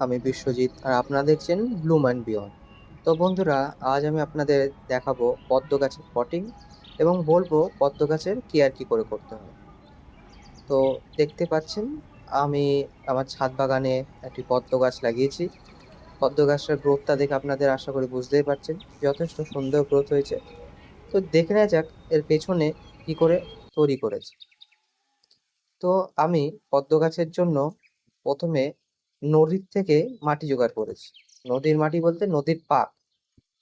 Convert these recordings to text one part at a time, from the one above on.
আমি বিশ্বজিৎ আর আপনারা দেখছেন ব্লুম অ্যান্ড বিয়ন্ড তো বন্ধুরা, আজ আমি আপনাদের দেখাবো পদ্ম গাছের পটিং এবং বলব পদ্ম গাছের কেয়ার কী করে করতে হয়। তো দেখতে পাচ্ছেন, আমি আমার ছাদ বাগানে একটি পদ্ম গাছ লাগিয়েছি। পদ্ম গাছটার গ্রোথটা দেখে আপনাদের আশা করি বুঝতেই পারছেন, যথেষ্ট সুন্দর গ্রোথ হয়েছে। তো দেখে নেওয়া যাক এর পেছনে কী করে তৈরি করেছে। তো আমি পদ্ম গাছের জন্য প্রথমে নদীর থেকে মাটি জোগাড় করেছি। নদীর মাটি বলতে নদীর পাক।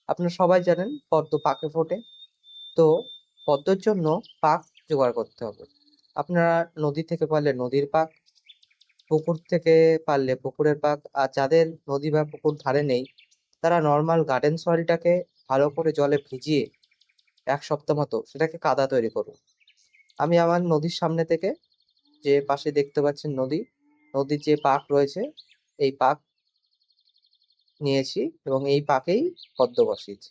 আপনারা সবাই জানেন পদ্ম পাকে ফোটে। তো পদ্মর জন্য পাক জোগাড় করতে হবে। আপনারা নদী থেকে পারলে নদীর পাক, পুকুর থেকে পারলে পুকুরের পাক, আর যাদের নদী বা পুকুর ধারে নেই, তারা নর্মাল গার্ডেন সয়েলটাকে ভালো করে জলে ভিজিয়ে এক সপ্তাহ মতো সেটাকে কাদা তৈরি করুন। আমি আমার নদীর সামনে থেকে যে পাশে দেখতে পাচ্ছেন নদী, নদীর যে পাক রয়েছে এই পাক নিয়েছি এবং এই পাকেই পদ্ম বসিয়েছি।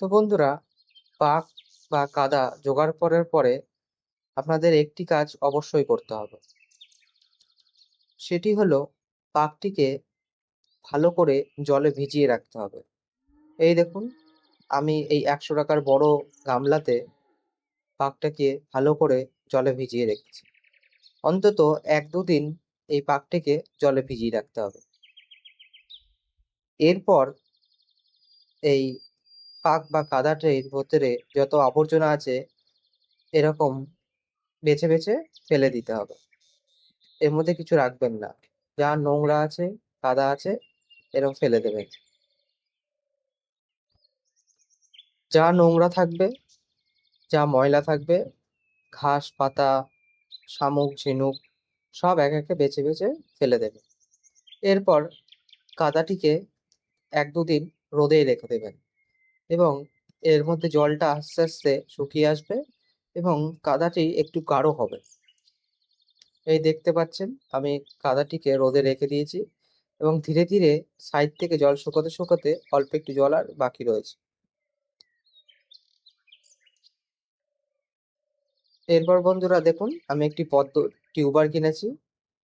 তো বন্ধুরা, পাক বা কাদা জোগাড় করার পরে আপনাদের একটি কাজ অবশ্যই করতে হবে। সেটি হলো পাকটিকে ভালো করে জলে ভিজিয়ে রাখতে হবে। এই দেখুন, আমি এই একশো টাকার বড় গামলাতে পাকটাকে ভালো করে জলে ভিজিয়ে রেখেছি। অন্তত এক দুদিন এই পাকটিকে জলে ভিজিয়ে রাখতে হবে। এরপর এই পাক বা কাদাটির ভেতরে যত আবর্জনা আছে, এরকম বেছে বেছে ফেলে দিতে হবে। এর মধ্যে কিছু রাখবেন না। যা নোংরা আছে, কাদা আছে, এরকম ফেলে দেবেন। যা নোংরা থাকবে, যা ময়লা থাকবে, ঘাস, পাতা, শামুক, ঝিনুক সব এক একে বেছে বেছে ফেলে দেবে। এরপর কাদাটিকে এক দুদিন রোদেই রেখে দেবেন এবং এর মধ্যে জলটা আস্তে আস্তে শুকিয়ে আসবে এবং কাদাটি একটু গাঢ় হবে। এই দেখতে পাচ্ছেন, আমি কাদাটিকে রোদে রেখে দিয়েছি এবং ধীরে ধীরে সাইড থেকে জল শুকোতে শুকোতে অল্প একটু জল আর বাকি রয়েছে। এরপর বন্ধুরা দেখুন, আমি একটি পদ্ম টিউবার কিনেছি।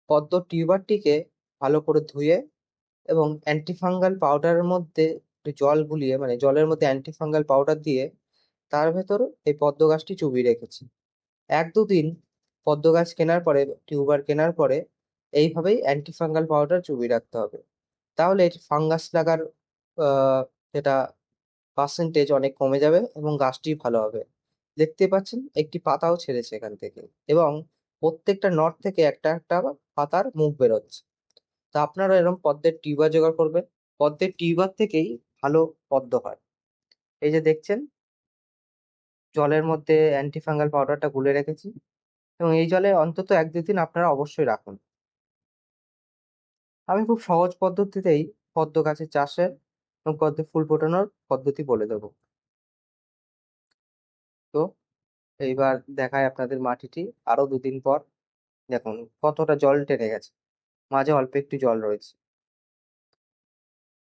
পদ্ম টিউবারটিকে ভালো করে ধুয়ে এবং অ্যান্টিফাঙ্গাল পাউডারের মধ্যে একটু জল গুলিয়ে মানে জলের মধ্যে অ্যান্টিফাঙ্গাল পাউডার দিয়ে তার ভেতর এই পদ্ম গাছটি চুবিয়ে রেখেছি। এক দুদিন পদ্ম গাছ কেনার পরে, টিউবার কেনার পরে এইভাবেই অ্যান্টিফাঙ্গাল পাউডার চুবিয়ে রাখতে হবে। তাহলে এটি ফাঙ্গাস লাগার যেটা পার্সেন্টেজ অনেক কমে যাবে এবং গাছটি ভালো হবে। দেখতে পাচ্ছেন একটি পাতাও ছেড়েছে এখান থেকে এবং প্রত্যেকটা নট থেকে একটা একটা পাতার মুখ বেরোচ্ছে। তা আপনারা এরকম পদ্মের টিউবার জোগাড় করবেন। পদ্মের টিউবার থেকেই ভালো পদ্ম হয়। এই যে দেখছেন, জলের মধ্যে অ্যান্টিফাঙ্গাল পাউডারটা গুলে রেখেছি এবং এই জলে অন্তত এক দুদিন আপনারা অবশ্যই রাখুন। আমি খুব সহজ পদ্ধতিতেই পদ্ম গাছের চাষের এবং পদ্ম ফুল ফোটানোর পদ্ধতি বলে দেবো। তো এইবার দেখায় আপনাদের মাটিটি আরও দুদিন পর। দেখুন, কতটা জল টেনে গেছে। মাঝে অল্প একটু জল রয়েছে।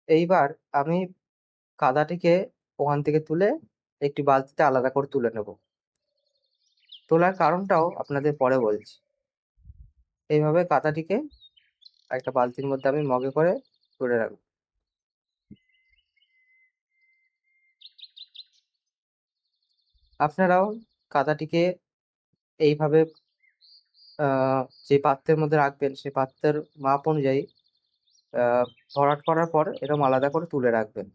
এইবার আমি কাদাটিকে ওখান থেকে তুলে একটি বালতিতে আলাদা করে তুলে নেব। তোলার কারণটাও আপনাদের পরে বলছি। এইভাবে কাদাটিকে একটা বালতির মধ্যে আমি মগে করে তুলে রাখব। আপনারাও কাদাটিকে এইভাবে যে পাত্রের মধ্যে রাখবেন সেই পাত্রের মাপ অনুযায়ী ভরাট করার পর এরকম আলাদা করে তুলে রাখবেন।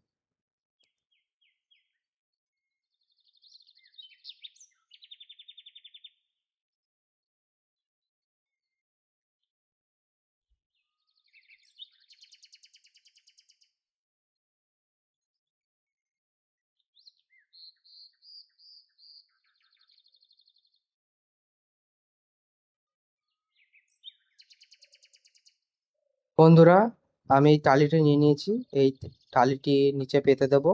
বন্ধুরা, আমি এই টালিটি নিয়ে নিয়েছি। এই টালিটি নিচে পেতে দেব।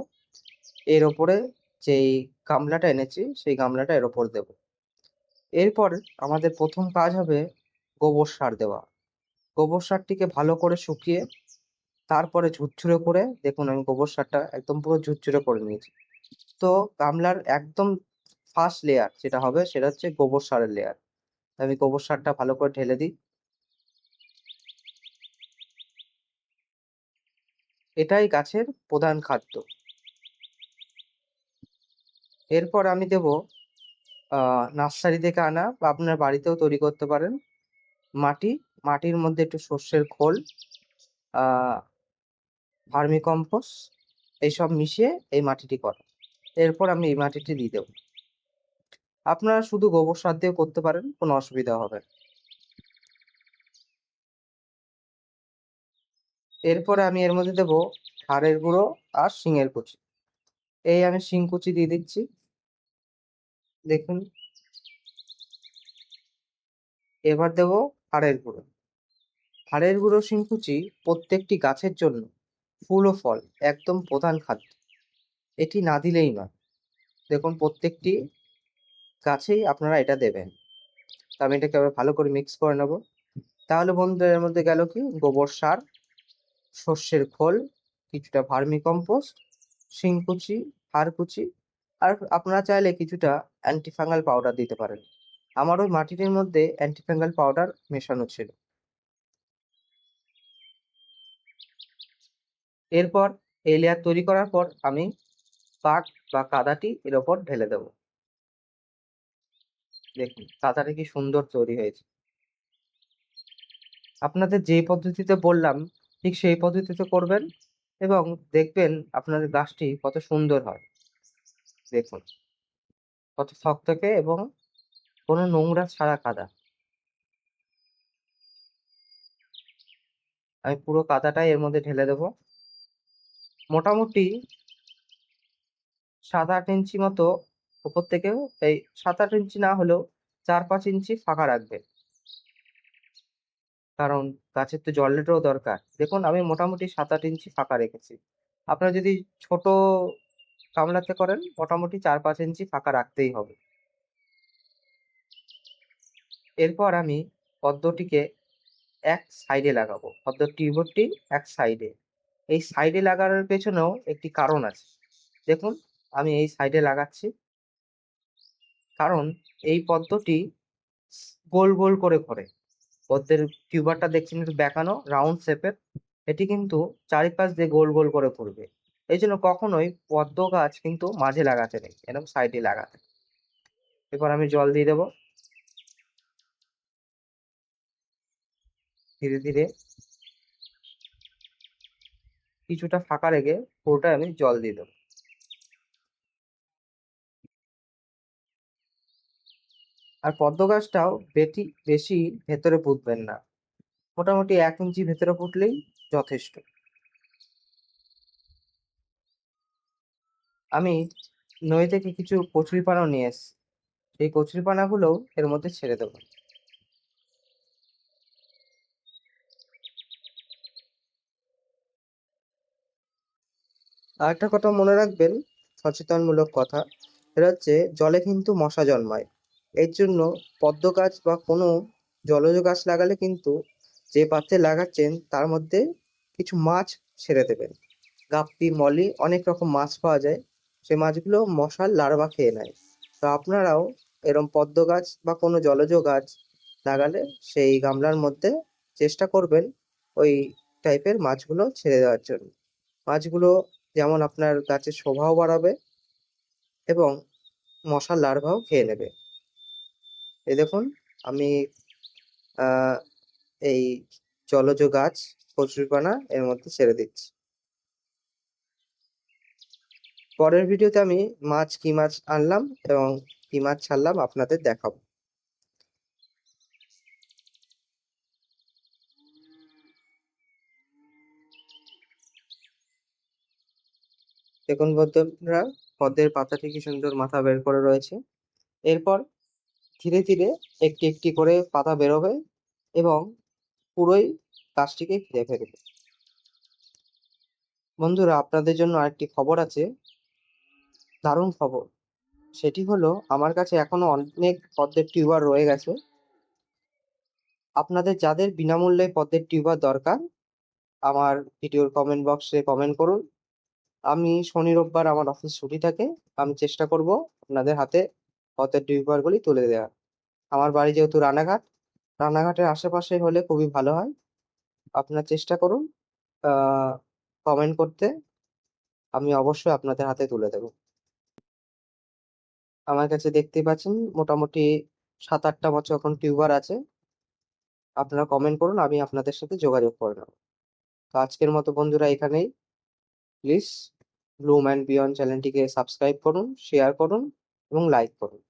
এর ওপরে যেই গামলাটা এনেছি, সেই গামলাটা এর ওপর দেব। এরপর আমাদের প্রথম কাজ হবে গোবর সার দেওয়া। গোবর সারটিকে ভালো করে শুকিয়ে তারপরে ঝুরঝুরে করে, দেখুন আমি গোবর সারটা একদম পুরো ঝুরঝুরে করে নিয়েছি। তো গামলার একদম ফার্স্ট লেয়ার যেটা হবে, সেটা হচ্ছে গোবর সারের লেয়ার আমি গোবর সারটা ভালো করে ঢেলে দিই। এটাই গাছের প্রধান খাদ্য। এরপর আমি দেব নার্সারি থেকে আনা বা আপনার বাড়িতেও তৈরি করতে পারেন মাটি। মাটির মধ্যে একটু সর্ষের খোল ভার্মি কম্পোস্ট এইসব মিশিয়ে এই মাটিটি করা। এরপর আমি এই মাটিটি দিয়ে দেবো। আপনারা শুধু গোবর সার দিয়েও করতে পারেন, কোনো অসুবিধা হবে না। এরপরে আমি এর মধ্যে দেবো হাড়ের গুঁড়ো আর শিঙের কুচি। এই আমি শিং কুচি দিয়ে দিচ্ছি। দেখুন। এবার দেবো হাড়ের গুঁড়ো। হাড়ের গুঁড়ো, শিং কুচি প্রত্যেকটি গাছের জন্য ফুল ও ফল একদম প্রধান খাদ্য। এটি না দিলেই নয়। দেখুন, প্রত্যেকটি গাছেই আপনারা এটা দেবেন। তো আমি এটাকে আবার ভালো করে মিক্স করে নেব। তাহলে বন্ধুরা, এর মধ্যে গেল কি? গোবর সার সর্ষের খোল, কিছুটা ভার্মি কম্পোস্ট, শিংকুচি, হাড়কুচি, আর আপনারা চাইলে কিছুটা অ্যান্টিফাঙ্গাল পাউডার দিতে পারেন। আমার ওই মাটিটির মধ্যে অ্যান্টিফাঙ্গাল পাউডার মেশানো ছিল। এরপর এই লেয়ার তৈরি করার পর আমি পাট বা কাদাটি এর ওপর ঢেলে দেব। দেখুন, কাদাটা কি সুন্দর তৈরি হয়েছে। আপনাদের যে পদ্ধতিতে বললাম ঠিক সেই পদ্ধতিতে করবেন এবং দেখবেন আপনাদের গাছটি কত সুন্দর হয়। দেখুন, কত থকথকে এবং কোনো নোংরা ছাড়া কাদা। আমি পুরো কাদাটাই এর মধ্যে ঢেলে দেব। মোটামুটি সাত আট ইঞ্চি মতো উপর থেকেও, এই সাত আট ইঞ্চি না হলেও চার পাঁচ ইঞ্চি ফাঁকা রাখবেন। কারণ গাছের তো জলেরও দরকার। দেখুন, আমি মোটামুটি সাত আট ইঞ্চি ফাঁকা রেখেছি। আপনারা যদি ছোট গামলাতে করেন, মোটামুটি চার পাঁচ ইঞ্চি ফাঁকা রাখতেই হবে। এরপর আমি পদ্মটিকে এক সাইডে লাগাবো। পদ্ম টিউবটি এক সাইডে। এই সাইডে লাগানোর পেছনেও একটি কারণ আছে। দেখুন, আমি এই সাইডে লাগাচ্ছি। কারণ এই পদ্মটি গোল গোল করে ঘোরে। পদ্মের টিউবারটা দেখছেন একটু বেঁকানো রাউন্ড শেপের এটি কিন্তু চারিপাশ দিয়ে গোল গোল করে ঘুরবে এই জন্য কখনোই পদ্ম গাছ কিন্তু মাঝে লাগাতে নেই এরকম সাইডে লাগাতে। এবার আমি জল দিয়ে দেবো। ধীরে ধীরে কিছুটা ফাঁকা রেখে পুরোটাই আমি জল দিয়ে দেবো। আর পদ্ম গাছটাও বেটি, বেশি ভেতরে পুঁতবেন না। মোটামুটি এক ইঞ্চি ভেতরে পুঁতলেই যথেষ্ট। আমি নই থেকে কিছু কচুরিপানাও নিয়ে এসছি সেই কচুরিপানাগুলোও এর মধ্যে ছেড়ে দেবো। আরেকটা কথা মনে রাখবেন, সচেতনমূলক কথা এটা হচ্ছে জলে কিন্তু মশা জন্মায়। এর জন্য পদ্ম গাছ বা কোনো জলজ গাছ লাগালে কিন্তু যে পাত্রে লাগাচ্ছেন তার মধ্যে কিছু মাছ ছেড়ে দেবেন। গাপ্পি, মলি অনেক রকম মাছ পাওয়া যায়। সে মাছগুলো মশার লার্ভা খেয়ে নেয়। তো আপনারাও এরম পদ্ম গাছ বা কোনো জলজ গাছ লাগালে সেই গামলার মধ্যে চেষ্টা করবেন ওই টাইপের মাছগুলো ছেড়ে দেওয়ার জন্য। মাছগুলো যেমন আপনার গাছের শোভাও বাড়াবে এবং মশার লার্ভাও খেয়ে নেবে। এই দেখুন, আমি এই জলজ গাছ কচুরিপানা এর মধ্যে ছেড়ে দিচ্ছি। পরের ভিডিওতে আমি মাছ কি মাছ আনলাম এবং কি মাছ ছাড়লাম আপনাদের দেখাবো। দেখুন বন্ধুরা পদ্মের পাতাটি কি সুন্দর মাথা বের করে রয়েছে। এরপর ধীরে ধীরে একটি একটি করে পাতা বেরোবে এবং পুরোই গাছটিকে ঘিরে ফেলবে। বন্ধুরা, আপনাদের জন্য আরেকটি খবর আছে। দারুণ খবর। সেটি হলো, আমার কাছে এখনও অনেক পদ্মের টিউবার রয়ে গেছে। আপনাদের যাদের বিনামূল্যে পদ্মের টিউবার দরকার, আমার ভিডিওর কমেন্ট বক্সে কমেন্ট করুন। আমি শনি রোববার আমার অফিস ছুটি থাকে, আমি চেষ্টা করব আপনাদের হাতে পদ্মের টিউবারগুলি তুলে দেওয়া আমার বাড়ি যেহেতু রানাঘাট, রানাঘাটের আশেপাশে হলে খুবই ভালো হয়। আপনার চেষ্টা করুন কমেন্ট করতে। আমি অবশ্যই আপনাদের হাতে তুলে দেবো। আমার কাছে দেখতেই পাচ্ছেন, মোটামুটি সাত আটটা মতো এখন টিউবার আছে। আপনারা কমেন্ট করুন, আমি আপনাদের সাথে যোগাযোগ করে নেব। তো আজকের মতো বন্ধুরা এখানেই। প্লিজ ব্লুম অ্যান্ড বিয়ন্ড চ্যানেলটিকে সাবস্ক্রাইব করুন শেয়ার করুন। এবং লাইক করুন